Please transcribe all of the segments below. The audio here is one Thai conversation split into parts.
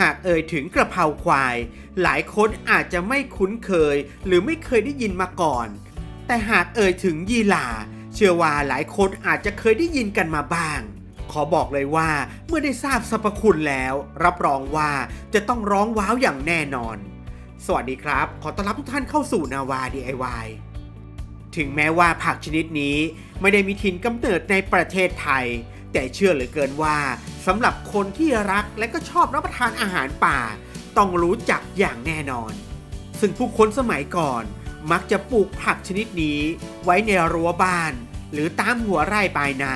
หากเอ่ยถึงกระเพราควาย หลายคนอาจจะไม่คุ้นเคย หรือไม่เคยได้ยินมาก่อน แต่หากเอ่ยถึงยีหร่าเชื่อว่าหลายคนอาจจะเคยได้ยินกันมาบ้าง ขอบอกเลยว่าเมื่อได้ทราบสรรพคุณแล้ว รับรองว่าจะต้องร้องว้าวอย่างแน่นอน สวัสดีครับ ขอต้อนรับทุกท่านเข้าสู่นาวา DIY ถึงแม้ว่าผักชนิดนี้ไม่ได้มีถิ่นกำเนิดในประเทศไทย แต่เชื่อเหลือเกินว่าสำหรับคนที่รักและก็ชอบรับประทานอาหารป่า ต้องรู้จักอย่างแน่นอน ซึ่งผู้คนสมัยก่อน มักจะปลูกผักชนิดนี้ไว้ในรั้วบ้าน หรือตามหัวไร่ปลายนา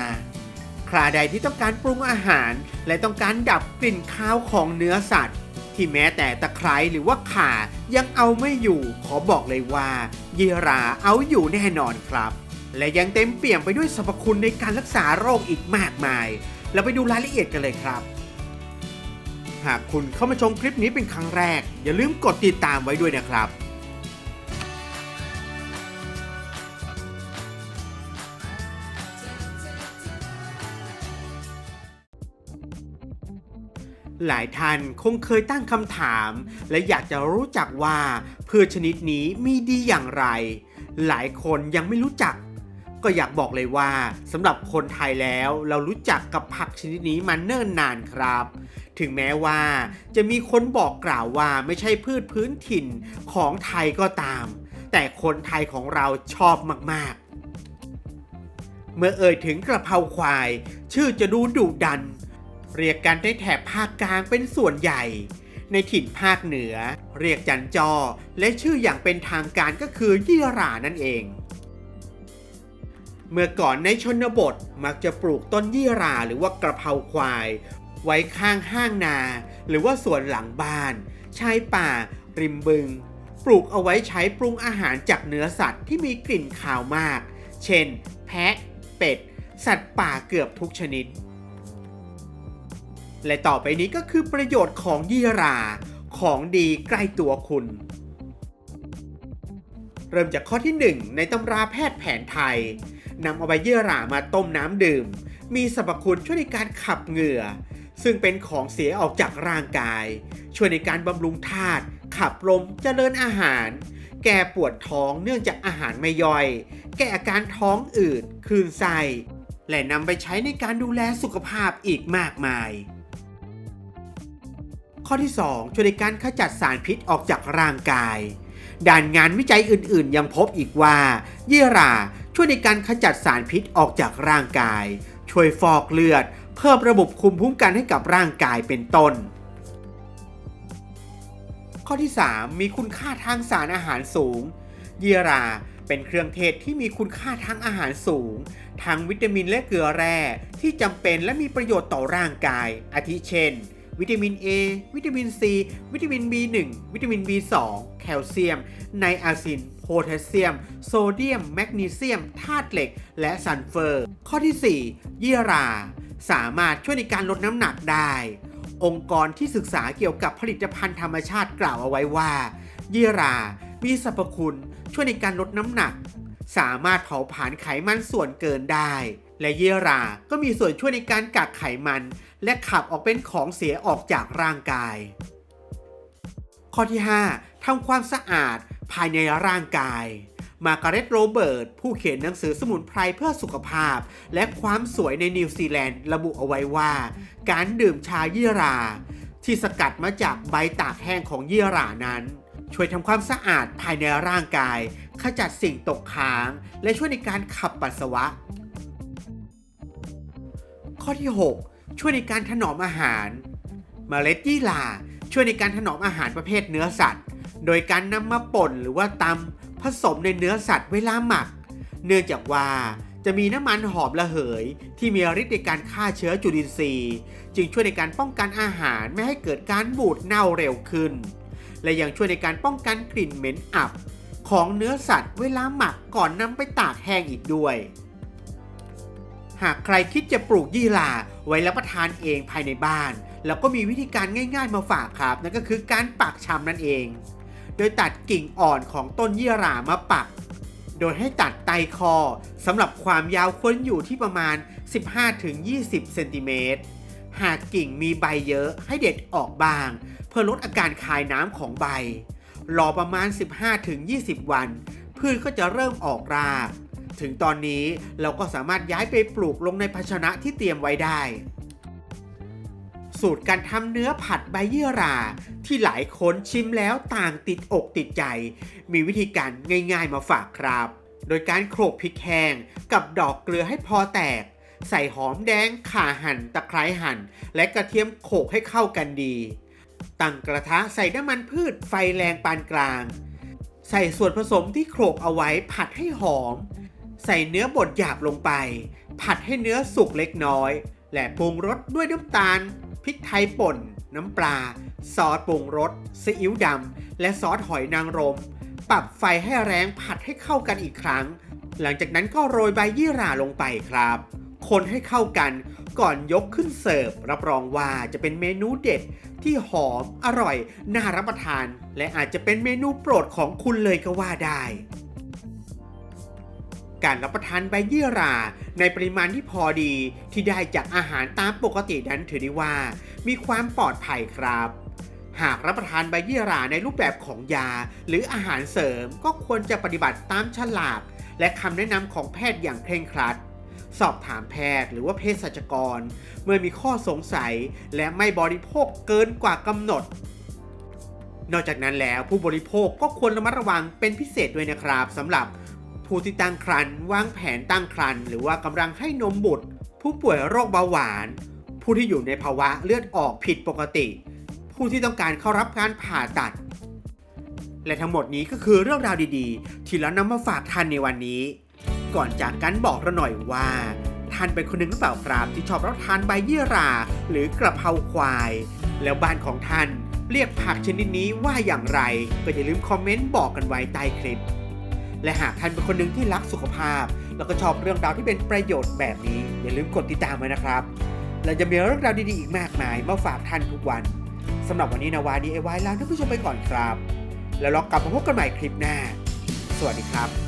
คราใดที่ต้องการปรุงอาหาร และต้องการดับกลิ่นคาวของเนื้อสัตว์ ที่แม้แต่ตะไคร้หรือว่าข่ายังเอาไม่อยู่ ขอบอกเลยว่า เยราเอาอยู่แน่นอนครับ และยังเต็มเปี่ยมไปด้วยสรรพคุณในการรักษาโรคอีกมากมายแล้วไปดูรายละเอียดกันเลยครับ หากคุณเข้ามาชมคลิปนี้เป็นครั้งแรก อย่าลืมกดติดตามไว้ด้วยนะครับ หลายท่านคงเคยตั้งคำถาม และอยากจะรู้จักว่าพืชชนิดนี้มีดีอย่างไรหลายคนยังไม่รู้จัก ก็อยากบอกเลยว่าสำหรับคนไทยแล้วเรารู้จักกับผักชนิดนี้มาเนิ่นนานครับ ถึงแม้ว่าจะมีคนบอกกล่าวว่าไม่ใช่พืชพื้นถิ่นของไทยก็ตาม แต่คนไทยของเราชอบมากๆ เมื่อเอ่ยถึงกระเพราควาย ชื่อจะดูดุดัน เรียกกันในแถบภาคกลางเป็นส่วนใหญ่ ในถิ่นภาคเหนือ เรียกจันจอ และชื่ออย่างเป็นทางการก็คือยี่หร่านั่นเอง เมื่อก่อนในชนบทมักจะปลูกต้นยี่ราหรือว่ากระเพราควาย ไว้ข้างห้างนา หรือว่าสวนหลังบ้าน ชายป่า ริมบึง ปลูกเอาไว้ใช้ปรุงอาหารจากเนื้อสัตว์ที่มีกลิ่นคาวมาก เช่น แพะ เป็ด สัตว์ป่าเกือบทุกชนิด และต่อไปนี้ก็คือประโยชน์ของยี่รา ของดีใกล้ตัวคุณเริ่มจากข้อที่ 1 ในตำราแพทย์แผนไทย นำเอาใบเยี่หรามาต้มน้ำดื่ม มีสรรพคุณช่วยในการขับเหงื่อ ซึ่งเป็นของเสียออกจากร่างกาย ช่วยในการบำรุงธาตุขับลมเจริญอาหาร แก้ปวดท้องเนื่องจากอาหารไม่ย่อย แก้อาการท้องอืดคลื่นไส้และนำไปใช้ในการดูแลสุขภาพอีกมากมาย ข้อที่ 2 ช่วยในการขจัดสารพิษออกจากร่างกาย ด้านงานวิจัยอื่นๆ ยังพบอีกว่า เยี่ยรา ช่วยในการขจัดสารพิษออกจากร่างกาย ช่วยฟอกเลือด เพิ่มระบบคุมคุ้มกันให้กับร่างกายเป็นต้น ข้อที่ 3 มีคุณค่าทางสารอาหารสูง เยีราเป็นเครื่องเทศที่มีคุณค่าทางอาหารสูง ทั้งวิตามินและเกลือแร่ที่จำเป็นและมีประโยชน์ต่อร่างกาย อาทิเช่น วิตามิน A วิตามิน C วิตามิน B1 วิตามิน B2 แคลเซียม ไนอาซิน โพแทสเซียม โซเดียม แมกนีเซียมธาตุเหล็ก และซัลเฟอร์ ข้อที่4เยียรา สามารถช่วยในการลดน้ำหนักได้ องค์กรที่ศึกษาเกี่ยวกับผลิตภัณฑ์ธรรมชาติกล่าวเอาไว้ว่าเยียรา มีสรรพคุณช่วยในการลดน้ำหนัก สามารถเผาผลาญไขมันส่วนเกินได้ และเยียรา ก็มีส่วนช่วยในการกักไขมัน และขับออกเป็นของเสียออกจากร่างกาย ข้อที่ 5ทำความสะอาด ภายในร่างกาย มาการ์เร็ตโรเบิร์ต ผู้เขียนหนังสือสมุนไพรเพื่อสุขภาพ และความสวยในนิวซีแลนด์ระบุเอาไว้ว่า การดื่มชาเยี่รา ที่สกัดมาจากใบตากแห้งของเยี่รานั้น ช่วยทำความสะอาดภายในร่างกาย ขจัดสิ่งตกค้าง และช่วยในการขับปัสสาวะ ข้อที่ 6 ช่วยในการถนอมอาหารเมล็ดยี่ราช่วยในการถนอมอาหารประเภทเนื้อสัตว์ โดยการนำมาป่นหรือว่าตำผสมในเนื้อสัตว์เวลาหมัก เนื่องจากว่าจะมีน้ำมันหอมระเหย ที่มีฤทธิ์ในการฆ่าเชื้อจุลินทรีย์ จึงช่วยในการป้องกันอาหารไม่ให้เกิดการบูดเน่าเร็วขึ้น และยังช่วยในการป้องกันกลิ่นเหม็นอับ ของเนื้อสัตว์เวลาหมักก่อนนำไปตากแห้งอีกด้วย หากใครคิดจะปลูกยี่หร่าไว้รับประทานเองภายในบ้าน แล้วก็มีวิธีการง่าย ๆมาฝากครับ นั่นก็คือการปักชำนั่นเอง โดยตัดกิ่งอ่อนของต้นยี่หร่ามาปัก โดยให้ตัดไตคอสำหรับความยาวควรอยู่ที่ประมาณ 15-20 เซนติเมตร หากกิ่งมีใบเยอะให้เด็ดออกบาง เพื่อลดอาการคายน้ำของใบ รอประมาณ 15-20 วัน พืชก็จะเริ่มออกราก ถึงตอนนี้เราก็สามารถย้ายไปปลูกลงในภาชนะที่เตรียมไว้ได้ สูตรการทำเนื้อผัดใบเยี่ราที่หลายคนชิมแล้วต่างติดอกติดใจ มีวิธีการง่ายๆมาฝากครับ โดยการโขลกพริกแห้งกับดอกเกลือให้พอแตก ใส่หอมแดงข่าหั่นตะไคร้หั่น และกระเทียมโขลกให้เข้ากันดี ตั้งกระทะใส่น้ำมันพืชไฟแรงปานกลาง ใส่ส่วนผสมที่โขลกเอาไว้ผัดให้หอม ใส่เนื้อบดหยาบลงไป ผัดให้เนื้อสุกเล็กน้อยและปรุงรสด้วยน้ำตาล พริกไทยป่น น้ำปลา ซอสปรุงรสซีอิ๊วดำ และซอสหอยนางรม ปรับไฟให้แรงผัดให้เข้ากันอีกครั้ง หลังจากนั้นก็โรยใบยี่หร่าลงไปครับ คนให้เข้ากันก่อนยกขึ้นเสิร์ฟ รับรองว่าจะเป็นเมนูเด็ดที่หอม อร่อย น่ารับประทาน และอาจจะเป็นเมนูโปรดของคุณเลยก็ว่าได้ การรับประทานใบเยี่ยราในปริมาณที่พอดีที่ได้จากอาหารตามปกตินั้นถือได้ว่า มีความปลอดภัยครับ หากรับประทานใบเยี่ยราในรูปแบบของยา หรืออาหารเสริมก็ควรจะปฏิบัติตามฉลาก และคำแนะนำของแพทย์อย่างเคร่งครัด สอบถามแพทย์หรือว่าเภสัชกร เมื่อมีข้อสงสัยและไม่บริโภคเกินกว่ากำหนดนอกจากนั้นแล้วผู้บริโภคก็ควรระมัดระวังเป็นพิเศษด้วยนะครับสำหรับ ผู้ที่ตั้งครรภ์วางแผนตั้งครรภ์หรือว่ากำลังให้นมบุตร ผู้ป่วยโรคเบาหวาน ผู้ที่อยู่ในภาวะเลือดออกผิดปกติ ผู้ที่ต้องการเข้ารับการผ่าตัด และทั้งหมดนี้ก็คือเรื่องราวดีๆ ที่เรานำมาฝากท่านในวันนี้ ก่อนจากกันบอกเราหน่อยว่าท่านเป็นคนหนึ่งหรือเปล่าครับที่ชอบรับทานใบเยี่ยรา หรือกระเพราควาย แล้วบ้านของท่านเรียกผักชนิดนี้ว่าอย่างไร ก็อย่าลืมคอมเมนต์บอกกันไว้ใต้คลิป และหากท่านเป็นคนหนึ่งที่รักสุขภาพ แล้วก็ชอบเรื่องราวที่เป็นประโยชน์แบบนี้ อย่าลืมกดติดตามไว้นะครับ และจะมีเรื่องราวดีๆอีกมากมายมาฝากท่านทุกวันสำหรับวันนี้นาวาดีไอวายลาท่านผู้ชมไปก่อนครับ แล้วเรากลับมาพบกันใหม่คลิปหน้า สวัสดีครับ